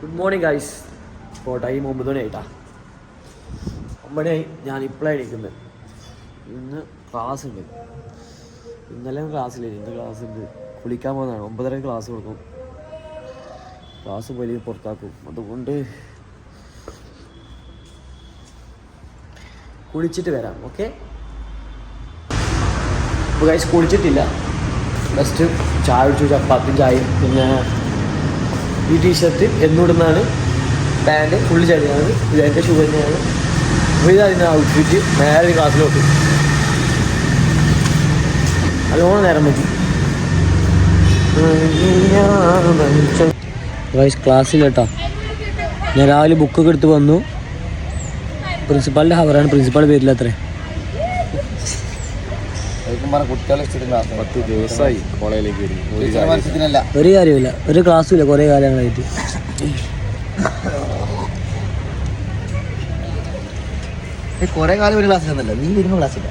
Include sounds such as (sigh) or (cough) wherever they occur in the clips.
Good morning guys ഇപ്പോൾ time ഒമ്പത് മണി ആയിട്ടാ. ഒമ്പതായി ഞാൻ ഇപ്പോഴാണ് എണീക്കുന്നത് ഇന്ന് ക്ലാസ് ഉണ്ട്. ഇന്നലെ ക്ലാസ്സില്ല ഇന്ന് ക്ലാസ് ഉണ്ട് കുളിക്കാൻ പോകുന്നതാണ് ഒമ്പതര ക്ലാസ് കൊടുക്കും. ക്ലാസ് വലിയ പുറത്താക്കും. അതുകൊണ്ട് കുളിച്ചിട്ട് വരാം. ഓക്കെ ഇപ്പോൾ ഗൈസ് കുളിച്ചിട്ടില്ല. ജസ്റ്റ് ചായ കുടിച്ചു ചപ്പാത്തി ചായയും പിന്നെ ഈ ടീഷർട്ട് എന്നിടുന്നതാണ്. പാന്റ് ഫുള്ള് ചളിയാണ്. ഇത് എന്റെ ഷൂ തന്നെയാണ്. അപ്പോൾ ഇതായിരുന്നു ഔട്ട്ഫിറ്റ് നേരെ ക്ലാസ്സിലോട്ട് നല്ലോണം നേരം മതി വൈസ് ക്ലാസ്സിൽ കേട്ടോ ഞാൻ രാവിലെ ബുക്കൊക്കെ എടുത്ത് വന്നു. പ്രിൻസിപ്പാളിന്റെ ഹവറാണ് പ്രിൻസിപ്പാൾ പേരില്ല അത്രേ കുട്ടികളെ ഇഷ്ടം പത്ത് ദിവസമായി കോളേജിലേക്ക് വരുന്നു. ഒരു കാര്യം. ഒരു കാര്യമില്ല ഒരു ക്ലാസ്സും ഇല്ല കുറേ കാലങ്ങളായിട്ട് കൊറേ കാലം ഒരു ക്ലാസ് നിന്നല്ല നീ വരുന്ന ക്ലാസ് ഇല്ല.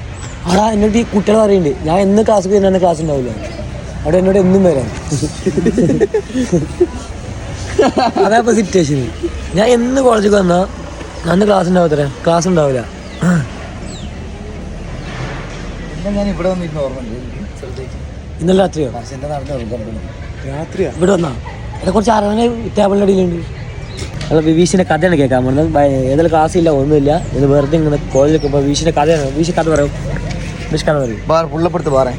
ആടാ എന്നോട് ഈ കുട്ടികൾ അറിയണ്ട് ഞാൻ എന്ന് ക്ലാസ് വരുന്ന ക്ലാസ് ഉണ്ടാവില്ല അവിടെ എന്നോട് എന്നും വരാം അതാ ഇപ്പൊ സിറ്റുവേഷൻ ഞാൻ എന്ന് കോളേജിൽ വന്നാ അന്ന് ക്ലാസ് ഉണ്ടാവത്തരാ ക്ലാസ് ഉണ്ടാവില്ല ഞാൻ ഇവിടെ വന്നിരുന്ന ഓർമ്മയുണ്ട് എനിക്ക് ശ്രദ്ധിച്ചു ഇന്നലെ രാത്രിയോ? നടന്നു രാത്രിയാ? ഇവിടെ വന്നാ? എന്നെ കുറച്ച് അറിയാൻ ടേബിളിന്റെ അടിയിലുണ്ട്. അല്ല വിവീഷിന്റെ കഥയാണ് കേൾക്കാൻ പോകുന്നത്. ഏതെങ്കിലും ഏതായാലും ക്ലാസ് ഇല്ല ഒന്നുമില്ല. ഇത് വെറുതെ ഇങ്ങനെ കോളേജിൽ പോകുമ്പോൾ വിവീഷിന്റെ കഥയാണ്. വിവീഷ് കഥ പറയും. വിവീഷ് കഥ പറയും. പുള്ളപ്പെടുത്ത് പാറേ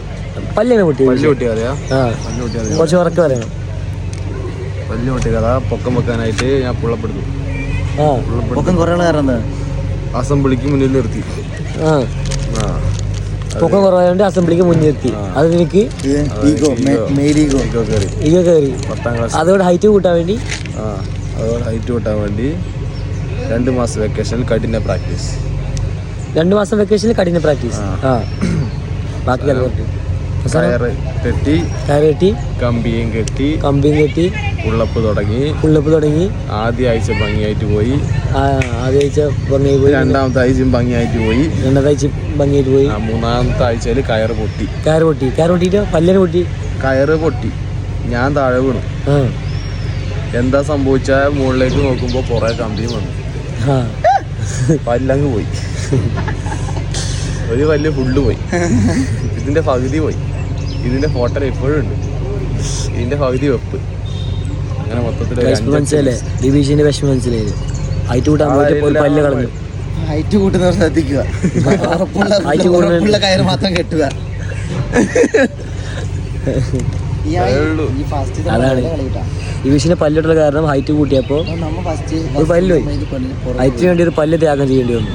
പല്ലിനെ പൊട്ടി. കുറച്ച് ഉറക്കം പറയണം. പല്ലു പൊട്ടി. കഥ പൊക്കം വെക്കാനായിട്ട് ഞാൻ പുള്ളപ്പെടുത്തു. ആ. പൊക്കം കുറേ ആൾ കാരണം എന്താ? അസംബ്ലിക്ക് മുന്നിൽ നിർത്തി. ആ. ആ. പൊക്കം കുറവായതുകൊണ്ട് അസംബ്ലിക്ക് മുന്നിലെത്തി. അത് എനിക്ക് ഈഗോ കയറി. അതുകൊണ്ട് ഹൈറ്റ് കൂട്ടാൻ വേണ്ടി? അതോടെ അതുകൊണ്ട് ഹൈറ്റ് കൂട്ടാൻ വേണ്ടി രണ്ട് മാസം വെക്കേഷനിൽ കഠിന പ്രാക്ടീസ് രണ്ട് മാസം വെക്കേഷനിൽ കഠിന പ്രാക്ടീസ് ആ. ബാക്കി കയറ് കെട്ടി കയറ് കെട്ടി കമ്പിയും കെട്ടി കമ്പിയും കെട്ടി ഉള്ളപ്പ് തുടങ്ങി. ഉള്ളപ്പ് തുടങ്ങി. ആദ്യ ആഴ്ച ഭംഗിയായിട്ട് പോയി. ആദ്യ ആഴ്ച ഭംഗിയായി പോയി. രണ്ടാമത്തെ ആഴ്ചയും ഭംഗിയായിട്ട് പോയി. രണ്ടാമത്തെ ആഴ്ച ഭംഗിയായിട്ട് പോയി. മൂന്നാമത്തെ ആഴ്ചയിൽ കയറ് പൊട്ടി. കയറ് പൊട്ടി. കയറ് പൊട്ടിയിട്ട്? പല്ലിന് പൊട്ടി. കയറ് പൊട്ടി. ഞാൻ താഴെ വീണു. എന്താ സംഭവിച്ച മുകളിലേക്ക് നോക്കുമ്പോൾ കുറേ കമ്പിയും വന്നു. പല്ലങ്ങ് പോയി. ഒരു പല്ല് ഫുള്ള് പോയി. ഇതിന്റെ പകുതി പോയി. ഇതിന്റെ ഫോട്ടോ ഇപ്പോഴും ഉണ്ട്. ഇതിന്റെ പകുതി വെപ്പ്. അങ്ങനെ മൊത്തത്തിൽ വിഷമം ഹൈറ്റ് കൂട്ടാൻ പോയിട്ട് പല്ല് കളഞ്ഞു. ഹൈറ്റ് കൂട്ടുന്നവർ ശ്രദ്ധിക്കുക. കയറ് മാത്രം കെട്ടുക. അതാണ്. പല്ലിട്ടുള്ള കാരണം ഹൈറ്റ് കൂട്ടിയപ്പോൾ നമ്മ ഫസ്റ്റ് ഒരു പല്ല് പോയി. ഹൈറ്റിന് വേണ്ടി ഒരു പല്ല് ത്യാഗം ചെയ്യേണ്ടി വന്നു.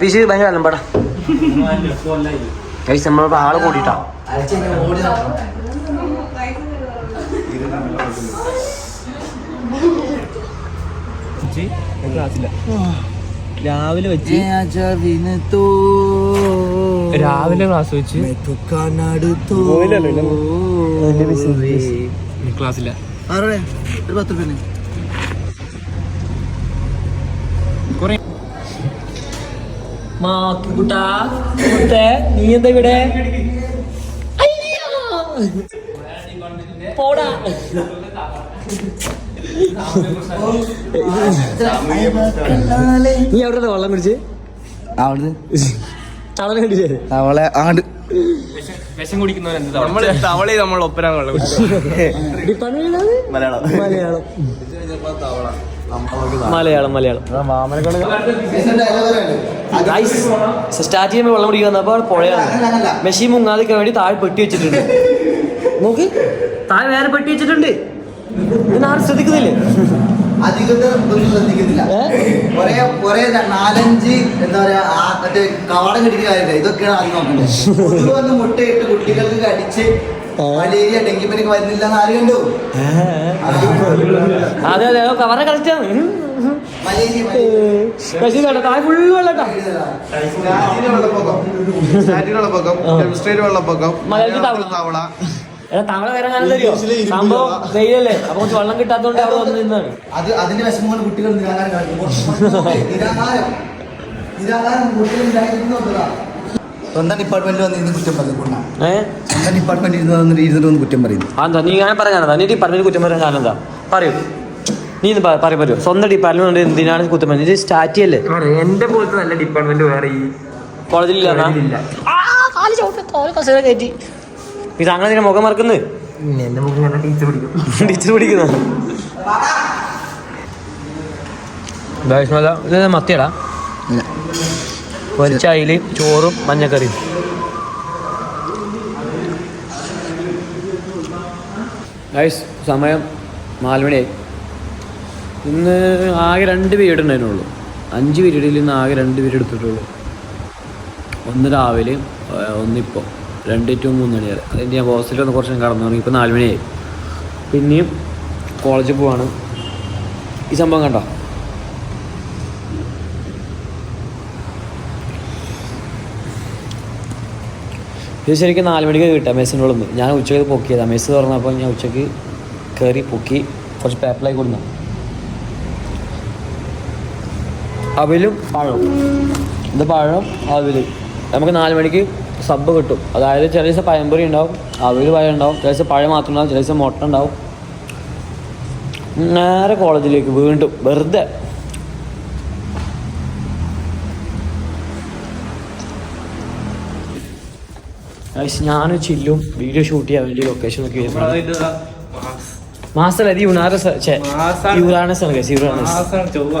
പീസ് ഭയങ്കര അലമ്പടാ. കൈസ് നമ്മളിപ്പോ ആളെ കൂട്ടിട്ടാ. രാവിലെ വെച്ച് രാവിലെ ക്ലാസ് വെച്ച് ക്ലാസ്സില്ല. ഒരു പത്ത് രൂപ മാക്കുട്ടാ കുട്ടേ നീ എന്താ ഇവിടെ? അയ്യോ. പോടാ. നീ അവിടെ വെള്ളം കുടിച്ച് അവിടെ തളരം കണ്ടില്ലേ? അങ്ങോട്ട് തവളി? നമ്മൾ ഒപ്പരാൻ വെള്ളം ഡിപ്പാർട്ട്മെന്റ് മലയാളം. മലയാളം. മലയാളം മലയാളം. സ്റ്റാർട്ട് ചെയ്യുമ്പോൾ വെള്ളം കുടിക്കാൻ വന്നപ്പോൾ പുഴയാണ്. മെഷീൻ മുങ്ങാതിക്കാൻ വേണ്ടി താഴെ പെട്ടി വെച്ചിട്ടുണ്ട്. നോക്ക് താഴെ വേറെ പെട്ടി വെച്ചിട്ടുണ്ട്. ഇതിനാരും ശ്രദ്ധിക്കുന്നില്ലേ? അധികൃതർ ഒന്നും ശ്രദ്ധിക്കുന്നില്ല. ഏ? ഒരേ ഒരേ നാലഞ്ച് എന്താ പറയാ ആ മറ്റേ കവാടം കെട്ടിക്കുന്ന കാര്യമില്ല? ഇതൊക്കെയാണ് ആദ്യം നോക്കേണ്ടത്. കൊതുക് വന്ന് മുട്ടയിട്ട് കുട്ടികൾക്ക് കടിച്ച് മലേറിയ ഡെങ്കിപ്പനിക്ക് വരുന്നില്ല എന്ന് ആര് കണ്ടു? അതെ അതെ കവറ കറക്റ്റാണ്. കണ്ടോ താഴെ ഫുള്ള് വെള്ളട്ടാ സ്റ്റാറ്റിന് വെള്ളപ്പൊക്കം സ്റ്റാറ്റിന് വെള്ളപ്പൊക്കം ആ. കെമിസ്ട്രിയിൽ വെള്ളപ്പൊക്കം മലയാളത്തിൽ തവള. തവള. എടാ തവള വരാൻ കാരണം തരുമോ ഇംഗ്ലീഷിൽ ഇരുപത് സംഭവം രൂപ. വെയിലല്ലേ? അപ്പൊ കുറച്ച് വെള്ളം കിട്ടാത്തോണ്ട് അവിടെ വന്ന് നിന്നാണ്. അത് അതിന്റെ കുട്ടികൾ നിരാകാരം (laughs) സ്വന്തം ഡിപ്പാർട്ട്മെന്റിൽ വന്ന് കുറ്റം പറയുന്നു സ്വന്തം ഡിപ്പാർട്ട്മെന്റിൽ ഇരുന്ന് വന്നിട്ട് ഇരുന്നിട്ട് വന്ന് കുറ്റം പറയുന്നു നീ നീ ഡിപ്പാർട്ട്മെന്റ് കുറ്റം പറയാൻ കാരണം എന്താ? പറയൂ. നീ ഇന്ന് പറയാൻ പറ്റുമോ സ്വന്തം ഡിപ്പാർട്ട്മെന്റ് എന്തിനാണ് പറയുന്നത് ഇത് സ്റ്റാറ്റി അല്ലേ? എന്റെ പോലത്തെ നല്ല ഡിപ്പാർട്ട്മെന്റ് വേറെ ഈ കോളേജിലില്ല. ഇത് അങ്ങനെ നിന്നെ മുഖം മറക്കുന്നത് എന്റെ മുഖം കണ്ട ടീച്ചർ പിടിക്കും. ടീച്ചർ പിടിക്കുന്ന? മത്തിയടാ? പൊരിച്ച അയിൽ ചോറും മഞ്ഞക്കറിയും. ഗൈസ് സമയം നാല് മണിയായി. ഇന്ന് ആകെ രണ്ട് പീരീഡ് ഉണ്ടായിരുന്നുള്ളൂ. അഞ്ച് പീരീഡിൽ നിന്ന് ആകെ രണ്ട് പീരീഡ് എടുത്തിട്ടുള്ളൂ. ഒന്ന് രാവിലെ ഒന്നിപ്പോൾ രണ്ട് ടു മൂന്ന് മണി വരെ. അതിന്റെ ഞാൻ ഹോസ്റ്റലിൽ ഒന്ന് കുറച്ച് കടന്നു തുടങ്ങി ഇപ്പോൾ നാല് മണിയായി. പിന്നെയും കോളേജിൽ പോവാണ്. ഈ സംഭവം കണ്ടോ? ഇത് ശരിക്കും നാല് മണിക്ക് കിട്ടുക മെസ്സിന്റെ നിന്ന് ഞാൻ ഉച്ചയ്ക്ക് പൊക്കിയതാണ് മെസ്സ് തുറന്നപ്പോൾ ഞാൻ ഉച്ചയ്ക്ക് കയറി പൊക്കി കുറച്ച് പേപ്പറായി കൊടുന്ന. അവലും പഴവും. ഇത് പഴം അവൽ. നമുക്ക് നാല് മണിക്ക് സബ് കിട്ടും. അതായത് ചില ദിവസം പഴംപൊരി ഉണ്ടാവും അവിൽ പഴം ഉണ്ടാവും. ചില ദിവസം പഴം മാത്രം ഉണ്ടാവും ചില ദിവസം മുട്ട ഉണ്ടാവും. നേരെ കോളേജിലേക്ക് വീണ്ടും വെറുതെ. ഞാൻ ചില്ലും വീഡിയോ ഷൂട്ട് ചെയ്യാൻ വേണ്ടി ലൊക്കേഷൻ ഒക്കെ മാസല്ല ഇത് യുണാറസ് യുറാനസ് ആണ് യുറാനസ് ചൊവ്വ.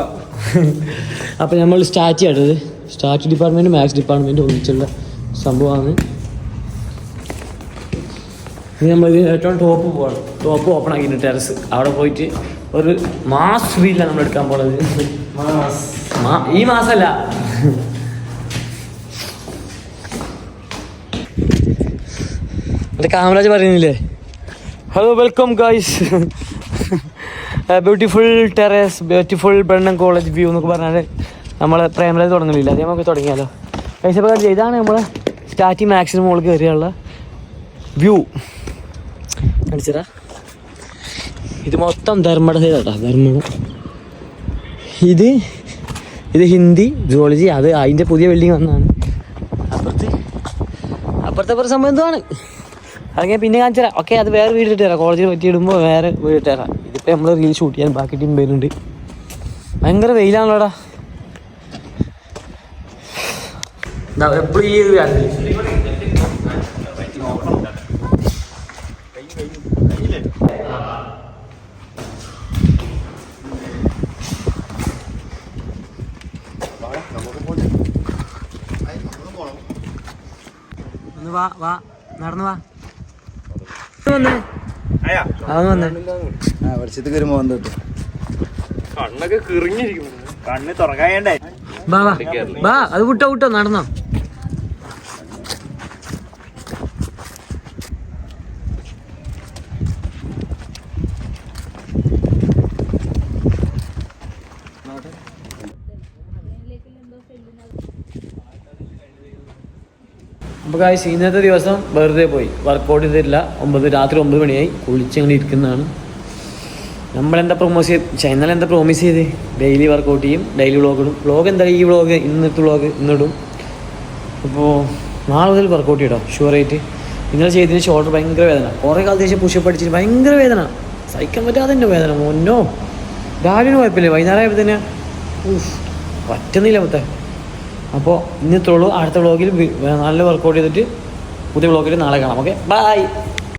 അപ്പോൾ നമ്മൾ സ്റ്റാറ്റ് ചെയ്തത് സ്റ്റാറ്റ് ഡിപ്പാർട്ട്മെന്റ് മാത്സ് ഡിപ്പാർട്ട്മെന്റ് ഒന്നിച്ചുള്ള സംഭവമാണ്. ഇനി നമ്മൾ ഇതിന് ഏറ്റവും ടോപ്പ് പോകണം ടോപ്പ് ഓപ്പൺ ആക്കിയിട്ട് ടെറസ്. അവിടെ പോയിട്ട് ഒരു മാസ് ഫീലാണ് നമ്മൾ എടുക്കാൻ പോണത്. ഈ മാസമല്ല മറ്റേ കാമരാജ് പറയുന്നില്ലേ? Hello welcome guys beautiful terrace beautiful Brennan college view എന്നൊക്കെ പറഞ്ഞാൽ നമ്മൾ പ്രൈമറി തുടങ്ങലില്ല? അതേ നമുക്ക് തുടങ്ങിയാലോ. പൈസ ഇതാണ് നമ്മൾ സ്റ്റാറ്റി മാക്സിമം മുകളിൽ കയറിയുള്ള വ്യൂ കാണിച്ചതാ ഇത് മൊത്തം ധർമ്മട സൈഡാട്ടാ ധർമ്മട. ഇത് ഇത് ഹിന്ദി ജോളജി അത് അതിന്റെ പുതിയ ബിൽഡിംഗ് വന്നതാണ്. അപ്പുറത്ത് അപ്പുറത്തെ സംഭവം എന്തുവാണ്? അത് ഞാൻ പിന്നെ കാണിച്ചു തരാം ഓക്കെ അത് വേറെ വീട് ഇട്ട് തരാം. കോളേജിൽ പറ്റി ഇടുമ്പോൾ വേറെ വീട് ഇട്ട് തരാം. ഇതിപ്പോൾ നമ്മൾ റീൽ ഷൂട്ട് ചെയ്യാൻ ബാക്കി ടീം വരുന്നുണ്ട്. ഭയങ്കര വെയിലാണല്ലോടാ. എപ്പോഴും ഈ വാ വാ. നടന്നു വാ. വന്നേ. അവൻ വന്നേ. ആ വെളിച്ചത്ത് കണ്ണൊക്കെ കിറിഞ്ഞിരിക്കുന്നു. കണ്ണ് ബാ ബാ. അത് വിട്ടോ വിട്ടോ നടന്നോ. അപ്പോൾ കാശ് ഇന്നത്തെ ദിവസം വെറുതെ പോയി. വർക്കൗട്ട് ചെയ്തിട്ടില്ല. ഒമ്പത് രാത്രി ഒമ്പത് മണിയായി. കുളിച്ചങ്ങനെ ഇരിക്കുന്നതാണ്. നമ്മളെന്താ പ്രൊമോസ് ചെയ്ത് ചെന്നൽ എന്താ പ്രോമിസ് ചെയ്ത്? ഡെയിലി വർക്കൗട്ട് ചെയ്യും ഡെയിലി വ്ളോഗ് ഇടും. വ്ളോഗ് എന്താ ഈ വ്ളോഗ് ഇന്നത്തെ വ്ളോഗ് ഇന്നിടും. അപ്പോൾ നാളെ മുതൽ വർക്കൗട്ട് ചെയ്യട്ടോ. ഷുവറായിട്ട് ഇന്നലെ ചെയ്തതിന് ഷോൾഡർ ഭയങ്കര വേദന. കുറേ കാലത്ത് ശേഷം പുഷപ്പ് അടിച്ചിട്ട് ഭയങ്കര വേദന. സഹിക്കാൻ പറ്റാതെ എന്റെ വേദന മുന്നോ രാവിലെ കുഴപ്പമില്ല. വൈകുന്നേരം ആയപ്പോൾ തന്നെ പറ്റുന്നില്ല മൊത്തം. അപ്പോൾ ഇന്നത്തെ ഉള്ളൂ. അടുത്ത വ്ളോഗിൽ നല്ല വർക്കൗട്ട് ചെയ്തിട്ട് പുതിയ വ്ളോഗിൽ നാളെ കാണാം. Okay bye